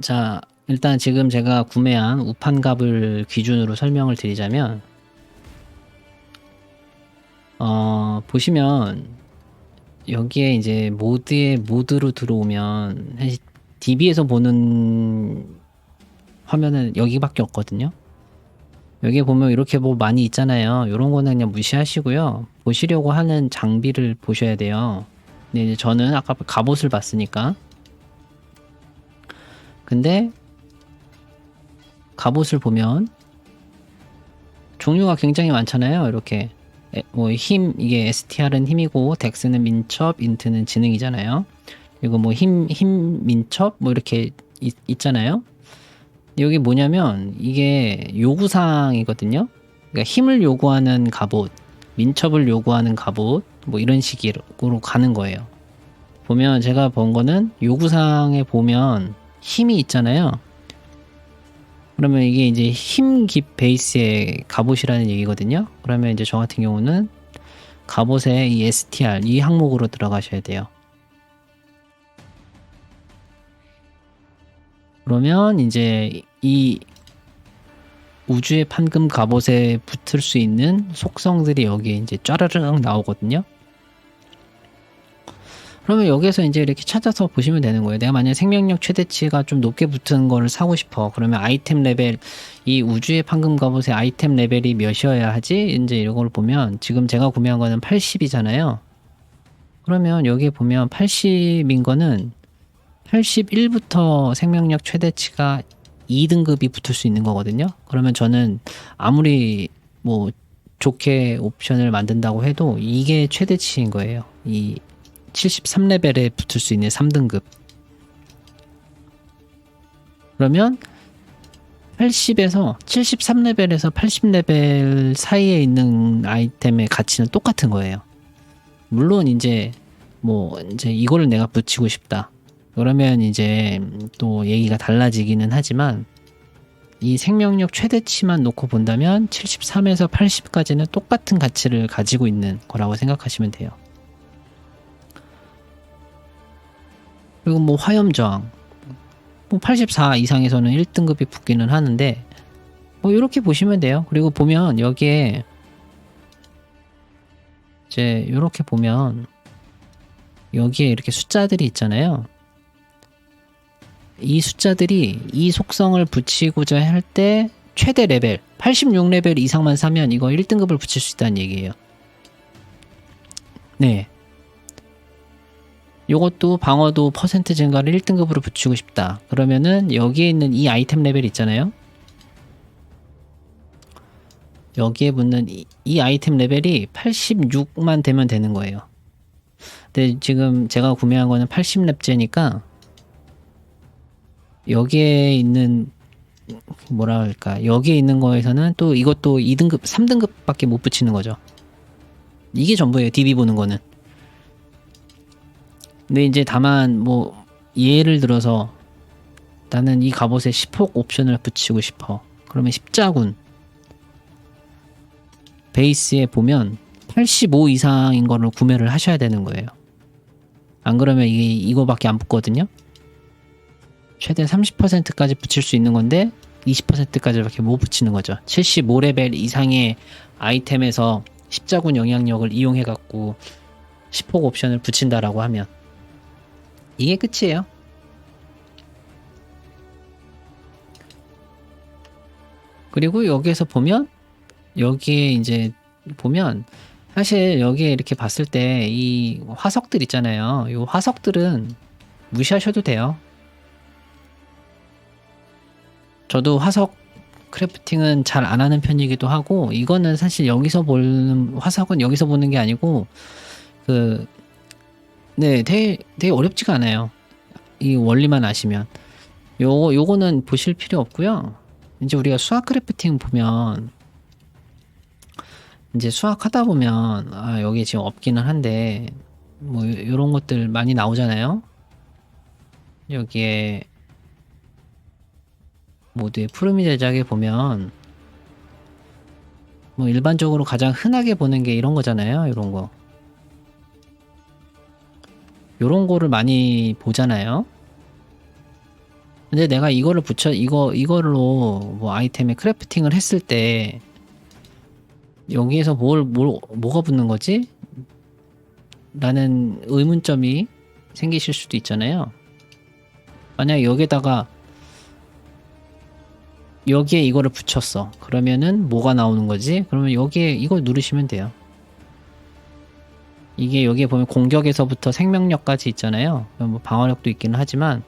자, 일단 지금 제가 구매한 우판갑을 기준으로 설명을 드리자면, 어, 보시면, 여기에 이제 모드에 모드로 들어오면, DB에서 보는 화면은 여기밖에 없거든요. 여기 보면 이렇게 뭐 많이 있잖아요. 이런 거는 그냥 무시하시고요. 보시려고 하는 장비를 보셔야 돼요. 근데 저는 아까 갑옷을 봤으니까. 근데 갑옷을 보면 종류가 굉장히 많잖아요. 이렇게 뭐 힘 이게 STR은 힘이고 덱스는 민첩, 인트는 지능이잖아요. 그리고 뭐힘힘 민첩 뭐 이렇게 있, 있잖아요. 여기 뭐냐면 이게 요구사항이거든요. 그러니까 힘을 요구하는 갑옷, 민첩을 요구하는 갑옷, 뭐 이런 식으로 가는 거예요. 보면 제가 본 거는 요구사항에 보면 힘이 있잖아요. 그러면 이게 이제 힘깁 베이스의 갑옷이라는 얘기거든요. 그러면 이제 저 같은 경우는 갑옷에 이 STR 이 항목으로 들어가셔야 돼요. 그러면 이제 이 우주의 판금 갑옷에 붙을 수 있는 속성들이 여기에 이제 쫘르르 나오거든요. 그러면 여기에서 이제 이렇게 찾아서 보시면 되는 거예요. 내가 만약 생명력 최대치가 좀 높게 붙은 거를 사고 싶어. 그러면 아이템 레벨, 이 우주의 판금 갑옷의 아이템 레벨이 몇이어야 하지? 이제 이런 걸 보면 지금 제가 구매한 거는 80이잖아요. 그러면 여기에 보면 80인 거는 81부터 생명력 최대치가 2등급이 붙을 수 있는 거거든요. 그러면 저는 아무리 뭐 좋게 옵션을 만든다고 해도 이게 최대치인 거예요. 이 73레벨에 붙을 수 있는 3등급. 그러면 80에서 73레벨에서 80레벨 사이에 있는 아이템의 가치는 똑같은 거예요. 물론 이제 뭐 이제 이거를 내가 붙이고 싶다. 그러면 이제 또 얘기가 달라지기는 하지만 이 생명력 최대치만 놓고 본다면 73에서 80까지는 똑같은 가치를 가지고 있는 거라고 생각하시면 돼요. 그리고 뭐 화염 저항 뭐 84 이상에서는 1등급이 붙기는 하는데 뭐 이렇게 보시면 돼요. 그리고 보면 여기에 이제 이렇게 보면 여기에 이렇게 숫자들이 있잖아요. 이 숫자들이 이 속성을 붙이고자 할 때 최대 레벨 86레벨 이상만 사면 이거 1등급을 붙일 수 있다는 얘기예요. 네. 요것도 방어도 퍼센트 증가를 1등급으로 붙이고 싶다. 그러면은 여기에 있는 이 아이템 레벨 있잖아요. 여기에 붙는 이, 이 아이템 레벨이 86만 되면 되는 거예요. 근데 지금 제가 구매한 거는 80렙제니까 여기에 있는 뭐라 할까 여기에 있는 거에서는 또 이것도 2등급 3등급밖에 못 붙이는 거죠 이게 전부예요 DB 보는 거는 근데 이제 다만 뭐 예를 들어서 나는 이 갑옷에 10혹 옵션을 붙이고 싶어. 그러면 십자군 베이스에 보면 85 이상인 거를 구매를 하셔야 되는 거예요. 안 그러면 이게 이거밖에 안 붙거든요. 최대 30%까지 붙일 수 있는 건데 20%까지밖에 못 붙이는 거죠. 75레벨 이상의 아이템에서 십자군 영향력을 이용해 갖고 10폭 옵션을 붙인다라고 하면 이게 끝이에요. 그리고 여기에서 보면 여기에 이제 보면 사실 여기에 이렇게 봤을 때 이 화석들 있잖아요. 이 화석들은 무시하셔도 돼요. 저도 화석 크래프팅은 잘 안 하는 편이기도 하고 이거는 사실 여기서 보는 화석은 여기서 보는 게 아니고 그 네, 되게 되게 어렵지가 않아요. 이 원리만 아시면 요거 요거는 보실 필요 없고요. 이제 우리가 수학 크래프팅 보면 이제 수학 하다 보면 아 여기 지금 없기는 한데 뭐 이런 것들 많이 나오잖아요. 여기에 모드의 푸르미 제작에 보면 뭐 일반적으로 가장 흔하게 보는 게 이런 거잖아요. 이런 거. 요런 거를 많이 보잖아요. 근데 내가 이거를 붙여 이거 이걸로 뭐 아이템에 크래프팅을 했을 때 여기에서 뭘, 뭘 뭐가 붙는 거지? 라는 의문점이 생기실 수도 있잖아요. 만약 여기다가 여기에 이거를 붙였어. 그러면은 뭐가 나오는 거지? 그러면 여기에 이거 누르시면 돼요. 이게 여기에 보면 공격에서부터 생명력까지 있잖아요. 뭐 방어력도 있기는 하지만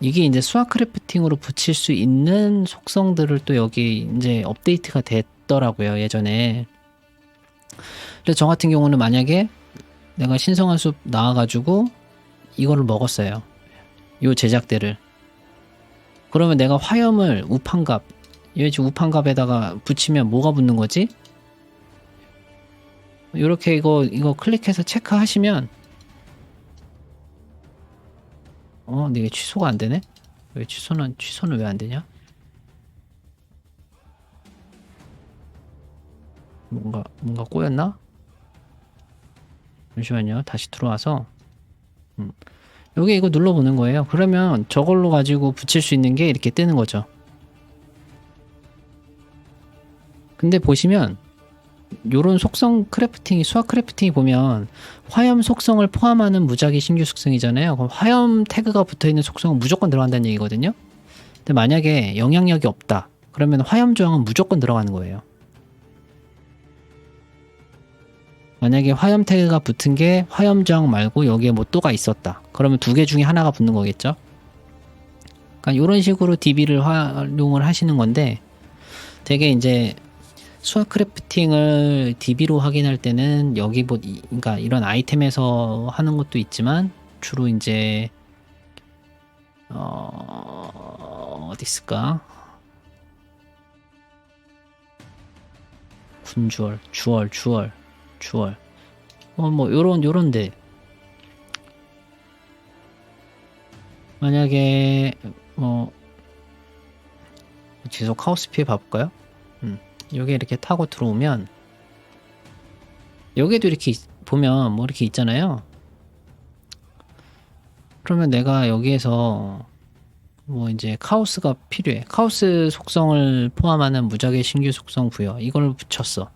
이게 이제 수학 크래프팅으로 붙일 수 있는 속성들을 또 여기 이제 업데이트가 됐더라고요 예전에. 그래서 저 같은 경우는 만약에 내가 신성한 숲 나와가지고 이거를 먹었어요. 요 제작대를. 그러면 내가 화염을 우판갑, 여기 우판갑에다가 붙이면 뭐가 붙는 거지? 이렇게 이거 이거 클릭해서 체크하시면 어, 이게 취소가 안 되네? 왜 취소는 취소는 왜 안 되냐? 뭔가 뭔가 꼬였나? 잠시만요. 다시 들어와서 음. 여기 이거 눌러보는 거예요. 그러면 저걸로 가지고 붙일 수 있는 게 이렇게 뜨는 거죠. 근데 보시면 요런 속성 크래프팅이 수학 크래프팅이 보면 화염 속성을 포함하는 무작위 신규 속성이잖아요. 그럼 화염 태그가 붙어 있는 속성은 무조건 들어간다는 얘기거든요. 근데 만약에 영향력이 없다. 그러면 화염 저항은 무조건 들어가는 거예요. 만약에 화염 태그가 붙은 게 화염 저항 말고 여기에 뭐 또가 있었다. 그러면 두 개 중에 하나가 붙는 거겠죠. 그러니까 이런 식으로 DB를 활용을 하시는 건데 되게 이제 수학 크래프팅을 DB로 확인할 때는 여기 뭐 이- 그러니까 이런 아이템에서 하는 것도 있지만 주로 이제 어 어디 있을까? 군주얼, 주얼, 주얼, 주얼. 어 뭐 요런 요런데 만약에 뭐 지속 카오스 피해 봐볼까요? 음. 여기 이렇게 타고 들어오면 여기도 이렇게 있- 보면 뭐 이렇게 있잖아요. 그러면 내가 여기에서 뭐 이제 카오스가 필요해. 카오스 속성을 포함하는 무작위 신규 속성 부여 이걸 붙였어.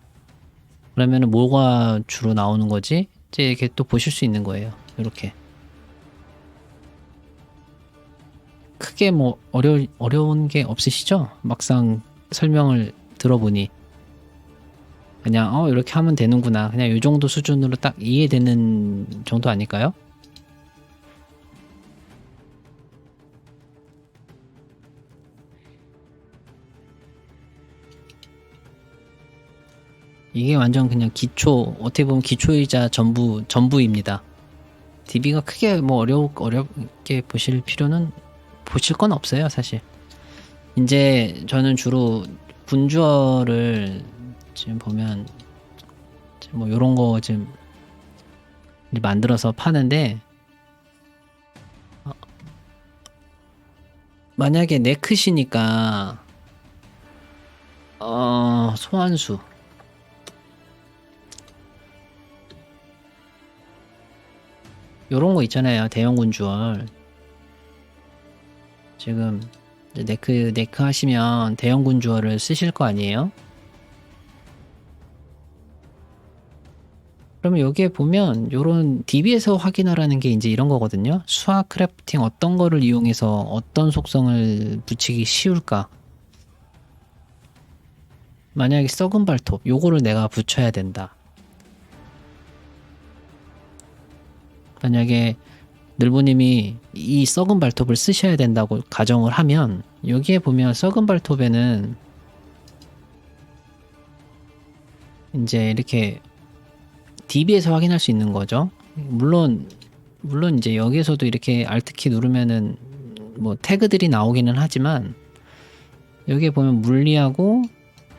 그러면은 뭐가 주로 나오는 거지? 이제 이렇게 또 보실 수 있는 거예요. 이렇게 크게 뭐 어려 어려운 게 없으시죠? 막상 설명을 들어보니 그냥 어 이렇게 하면 되는구나 그냥 이 정도 수준으로 딱 이해되는 정도 아닐까요? 이게 완전 그냥 기초 어떻게 보면 기초이자 전부 전부입니다. DB가 크게 뭐 어려 어렵게 보실 필요는 보실 건 없어요 사실. 이제 저는 주로 군주어를 지금 보면 지금 뭐 요런 거 지금 만들어서 파는데 어, 만약에 네크시니까 어 소환수. 요런 거 있잖아요. 대형 군주얼 지금 네크 네크 하시면 대형 군 주어를 쓰실 거 아니에요? 그러면 여기에 보면 요런 DB에서 확인하라는 게 이제 이런 거거든요. 수학 크래프팅 어떤 거를 이용해서 어떤 속성을 붙이기 쉬울까? 만약에 썩은 발톱 요거를 내가 붙여야 된다. 만약에 늘보님이 이 썩은 발톱을 쓰셔야 된다고 가정을 하면 여기에 보면 썩은 발톱에는 이제 이렇게 DB에서 확인할 수 있는 거죠. 물론 물론 이제 여기에서도 이렇게 Alt키 누르면은 뭐 태그들이 나오기는 하지만 여기에 보면 물리하고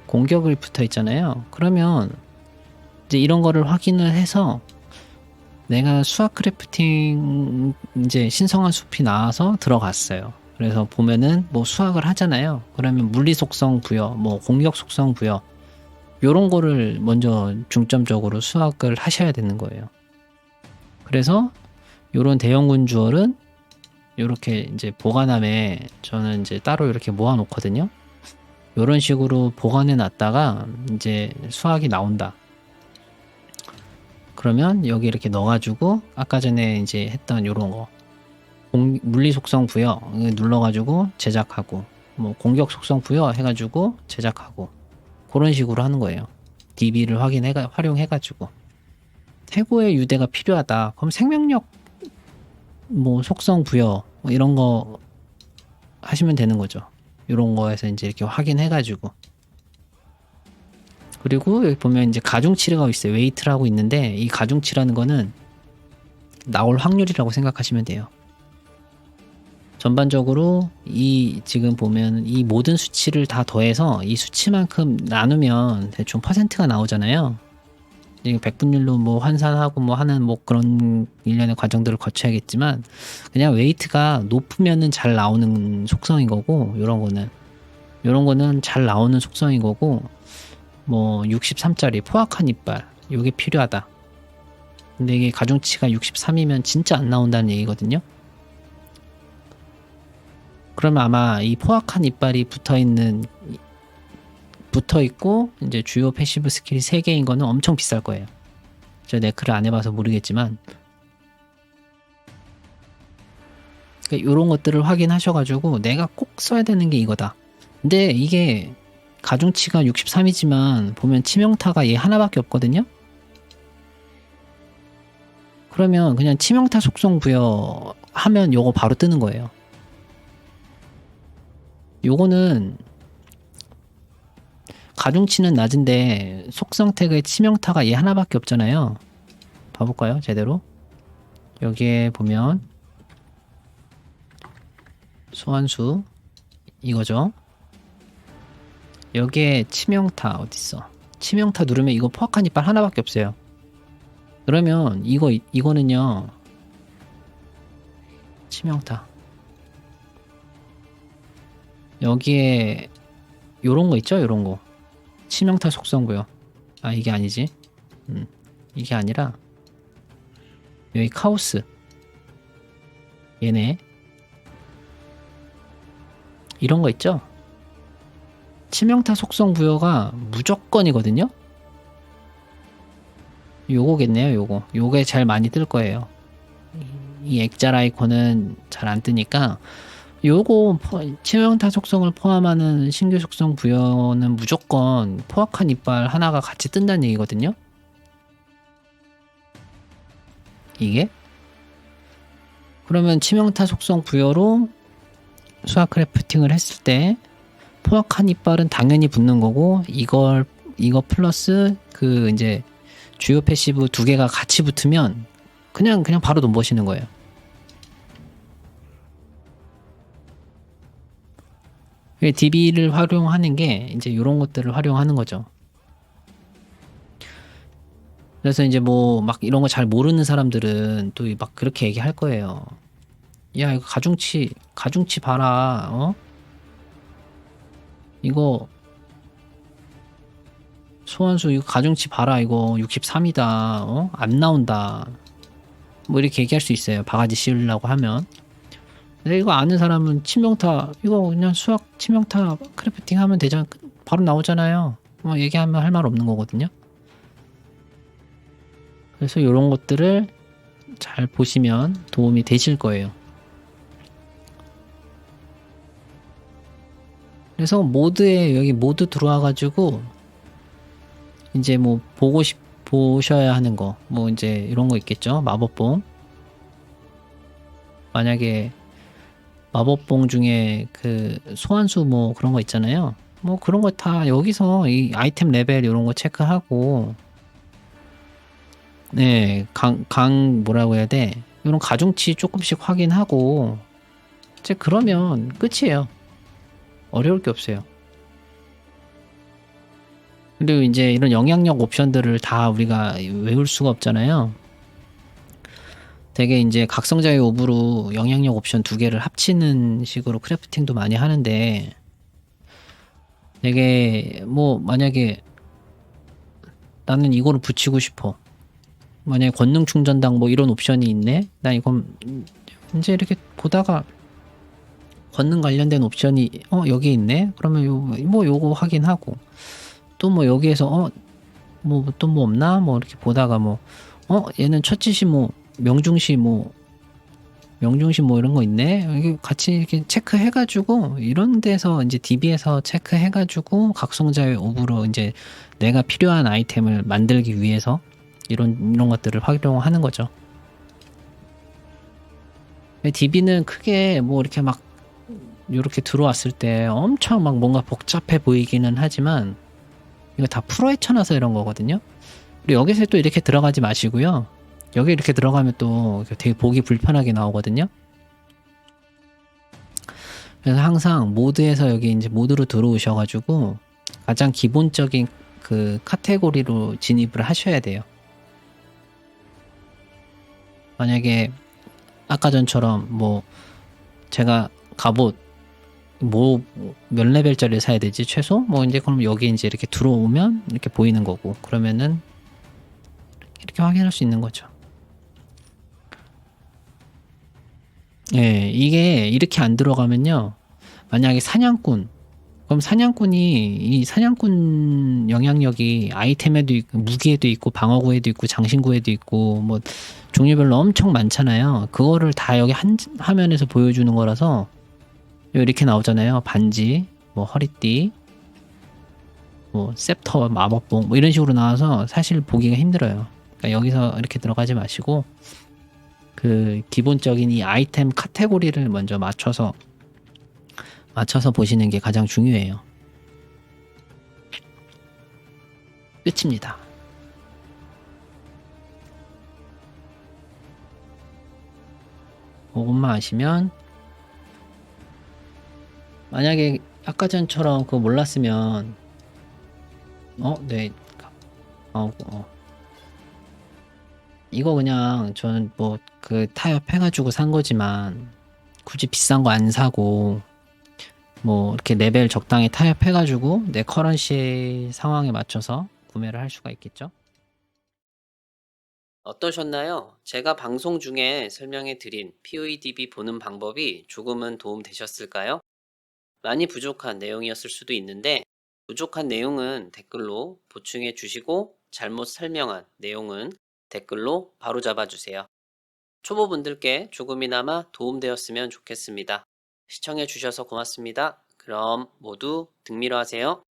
공격을 붙어 있잖아요. 그러면 이제 이런 거를 확인을 해서 내가 수학 크래프팅 이제 신성한 숲이 나와서 들어갔어요. 그래서 보면은 뭐 수학을 하잖아요. 그러면 물리 속성 부여, 뭐 공격 속성 부여 요런 거를 먼저 중점적으로 수학을 하셔야 되는 거예요. 그래서 요런 대형 군 주얼은 이렇게 이제 보관함에 저는 이제 따로 이렇게 모아 놓거든요. 이런 식으로 보관해 놨다가 이제 수학이 나온다. 그러면 여기 이렇게 넣어가지고 아까 전에 이제 했던 요런 거 공- 물리 속성 부여 눌러가지고 제작하고 뭐 공격 속성 부여 해가지고 제작하고 그런 식으로 하는 거예요. DB를 확인해 활용해가지고 태고의 유대가 필요하다. 그럼 생명력 뭐 속성 부여 뭐 이런 거 하시면 되는 거죠. 이런 거에서 이제 이렇게 확인해가지고 그리고 여기 보면 이제 가중치가 있어요. 웨이트라고 있는데 이 가중치라는 거는 나올 확률이라고 생각하시면 돼요. 전반적으로 이 지금 보면 이 모든 수치를 다 더해서 이 수치만큼 나누면 대충 퍼센트가 나오잖아요. 백분율로 뭐 환산하고 뭐 하는 뭐 그런 일련의 과정들을 거쳐야겠지만 그냥 웨이트가 높으면은 잘 나오는 속성인 거고 요런 거는 요런 거는 잘 나오는 속성인 거고 뭐 63짜리 포악한 이빨 요게 필요하다. 근데 이게 가중치가 63이면 진짜 안 나온다는 얘기거든요. 그러면 아마 이 포악한 이빨이 붙어 있는 붙어 있고 이제 주요 패시브 스킬이 3개인 거는 엄청 비쌀 거예요. 저 네크를 안 해봐서 모르겠지만 그러니까 이런 것들을 확인하셔가지고 내가 꼭 써야 되는 게 이거다. 근데 이게 가중치가 63이지만 보면 치명타가 얘 하나밖에 없거든요. 그러면 그냥 치명타 속성 부여 하면 요거 바로 뜨는 거예요. 요거는 가중치는 낮은데 속성 태그의 치명타가 얘 하나밖에 없잖아요. 봐볼까요? 제대로. 여기에 보면 소환수 이거죠. 여기에 치명타 어딨어? 치명타 누르면 이거 포악한 이빨 하나밖에 없어요. 그러면 이거 이거는요. 치명타. 여기에 요런 거 있죠? 요런 거. 치명타 속성고요. 아 이게 아니지. 음, 이게 아니라 여기 카오스. 얘네. 이런 거 있죠? 치명타 속성 부여가 무조건이거든요. 요거겠네요, 요거. 요게 제일 많이 뜰 거예요. 이 액자 아이콘은 잘 안 뜨니까 요거 포- 치명타 속성을 포함하는 신규 속성 부여는 무조건 포악한 이빨 하나가 같이 뜬다는 얘기거든요. 이게 그러면 치명타 속성 부여로 수학 크래프팅을 했을 때 포악한 이빨은 당연히 붙는 거고 이걸 이거 플러스 그 이제 주요 패시브 두 개가 같이 붙으면 그냥 그냥 바로 돈 버시는 거예요. DB를 활용하는 게 이제 이런 것들을 활용하는 거죠. 그래서 이제 뭐 막 이런 거 잘 모르는 사람들은 또 막 그렇게 얘기할 거예요. 야 이거 가중치 가중치 봐라 어 이거 소환수 이거 가중치 봐라 이거 63이다 어? 안 나온다. 뭐 이렇게 얘기할 수 있어요 바가지 씌우려고 하면. 근데 이거 아는 사람은 치명타 이거 그냥 수학 치명타 크래프팅 하면 되잖아. 바로 나오잖아요. 뭐 얘기하면 할 말 없는 거거든요. 그래서 이런 것들을 잘 보시면 도움이 되실 거예요 그래서 모드에 여기 모드 들어와 가지고 이제 뭐 보고 싶 보셔야 하는 거 뭐 이제 이런 거 있겠죠? 마법봉. 만약에 마법봉 중에 그 소환수 뭐 그런 거 있잖아요. 뭐 그런 거 다 여기서 이 아이템 레벨 이런 거 체크하고 네 강 강 뭐라고 해야 돼? 이런 가중치 조금씩 확인하고 이제 그러면 끝이에요 어려울 게 없어요. 그리고 이제 이런 영향력 옵션들을 다 우리가 외울 수가 없잖아요. 되게 이제 각성자의 오브로 영향력 옵션 두 개를 합치는 식으로 크래프팅도 많이 하는데 되게 뭐 만약에 나는 이거를 붙이고 싶어. 만약에 권능 충전당 뭐 이런 옵션이 있네. 나 이건 이제 이렇게 보다가 권능 관련된 옵션이 어 여기 있네. 그러면 요 뭐 요거 확인하고 또 뭐 여기에서 어 뭐또뭐 없나 뭐 이렇게 보다가 뭐 어 얘는 첫짓이 뭐 명중시 뭐 명중시 뭐 이런 거 있네. 이게 같이 이렇게 체크해가지고 이런 데서 이제 DB에서 체크해가지고 각성자의 오브로 이제 내가 필요한 아이템을 만들기 위해서 이런 이런 것들을 활용하는 거죠. DB는 크게 뭐 이렇게 막 이렇게 들어왔을 때 엄청 막 뭔가 복잡해 보이기는 하지만 이거 다 프로에 쳐놔서 이런 거거든요. 그리고 여기서 또 이렇게 들어가지 마시고요. 여기 이렇게 들어가면 또 되게 보기 불편하게 나오거든요. 그래서 항상 모드에서 여기 이제 모드로 들어오셔가지고 가장 기본적인 그 카테고리로 진입을 하셔야 돼요. 만약에 아까 전처럼 뭐 제가 갑옷 뭐 몇 레벨짜리 사야 되지 최소 뭐 이제 그럼 여기 이제 이렇게 들어오면 이렇게 보이는 거고 그러면은 이렇게 확인할 수 있는 거죠. 예, 이게 이렇게 안 들어가면요. 만약에 사냥꾼 그럼 사냥꾼이 이 사냥꾼 영향력이 아이템에도 있고 무기에도 있고 방어구에도 있고 장신구에도 있고 뭐 종류별로 엄청 많잖아요. 그거를 다 여기 한 화면에서 보여주는 거라서 이렇게 나오잖아요. 반지, 뭐 허리띠, 뭐 셉터, 마법봉 뭐 이런 식으로 나와서 사실 보기가 힘들어요. 그러니까 여기서 이렇게 들어가지 마시고 그 기본적인 이 아이템 카테고리를 먼저 맞춰서 맞춰서 보시는 게 가장 중요해요. 끝입니다. 그것만 아시면 만약에 아까 전처럼 그거 몰랐으면 어, 네. 어, 어. 이거 그냥 저는 뭐 그 타협 해가지고 산 거지만 굳이 비싼 거 안 사고 뭐 이렇게 레벨 적당히 타협해가지고 내 커런시 상황에 맞춰서 구매를 할 수가 있겠죠. 어떠셨나요? 제가 방송 중에 설명해 드린 POEDB 보는 방법이 조금은 도움 되셨을까요? 많이 부족한 내용이었을 수도 있는데 부족한 내용은 댓글로 보충해 주시고 잘못 설명한 내용은 댓글로 바로 잡아 주세요. 초보분들께 조금이나마 도움되었으면 좋겠습니다. 시청해 주셔서 고맙습니다. 그럼 모두 등미로 하세요.